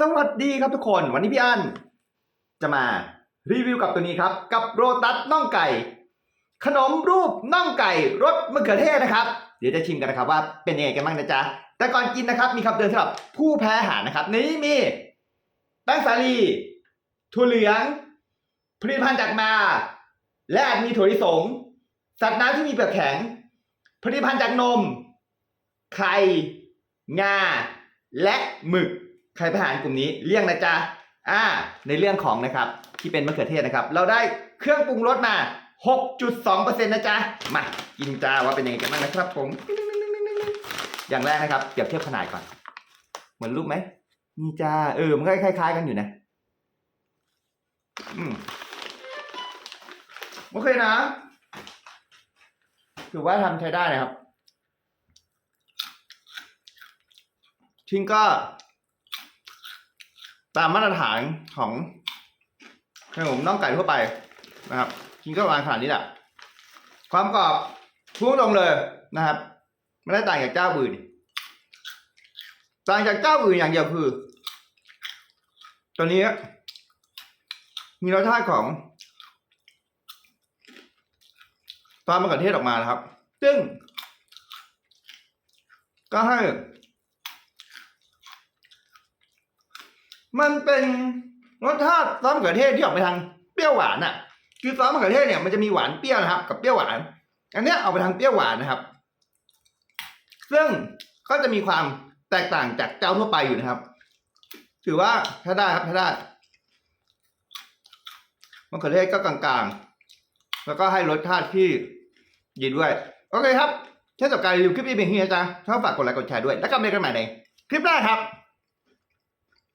สวัสดีครับทุกคน วันนี้พี่อันจะมารีวิวกับตัวนี้ครับ กับโรตัสน่องไก่ ขนมรูปน่องไก่รสมะเขือเทศนะครับ เดี๋ยวจะชิมกันนะครับว่าเป็นยังไงกันบ้างนะจ๊ะ แต่ก่อนกินนะครับ มีคำเตือนสำหรับผู้แพ้อาหารนะครับ นี้มีแป้งสาลีถั่วเหลืองผลิตภัณฑ์จากมา และอาจมีถั่วลิสง สัตว์น้ำที่มีเปลือกแข็ง ผลิตภัณฑ์จากนม ไข่ งา และหมึก ใครไปหารกลุ่มนี้เลี่ยงนะจ๊ะอ่า ในเรื่องของนะครับที่เป็นมะเขือเทศนะครับ เราได้เครื่องปรุงรสมา 6.2%นะจ๊ะ มากินจ้าว่าเป็นยังไงกันบ้างนะครับผม อย่างแรกนะครับเปรียบเทียบขนาดก่อน เหมือนรูปไหมนี่จ้าเออ มันก็คล้าย ๆ กันอยู่นะอืมโอเคนะถือว่าทำใช้ได้นะครับ ชิ้นก็ ตามมาตรฐานของขนมน่องไก่ทั่วไปนะครับชิ้นก็ประมาณขนาดนี้แหละความกรอบพุ่งตรงเลยนะครับ ไม่ได้ต่างจากเจ้าอื่นต่างจากเจ้าอื่นอย่างเดียวคือ ตัวนี้ มีรสชาติของตอนมะเขือเทศออกมานะครับ ซึ่ง ก็ให้ มันเป็นรสชาติซอสมะเขือเทศที่ออกไปทางเปรี้ยวหวานอะ คือซอสมะเขือเทศเนี่ยมันจะมีหวานเปรี้ยวนะครับ กับเปรี้ยวหวาน อันเนี้ยเอาไปทางเปรี้ยวหวานนะครับ ซึ่งก็จะมีความแตกต่างจากเจ้าทั่วไปอยู่นะครับ ถือว่าถ้าได้ครับถ้าได้มะเขือเทศก็กลางๆ แล้วก็ให้รสชาติที่ดีด้วย โอเคครับเช่นกับการรีวิวคลิปนี้เป็นที่นะจ๊ะถ้าฝากกดไลค์กดแชร์ด้วย แล้วกลับมากันใหม่ในคลิปหน้าครับ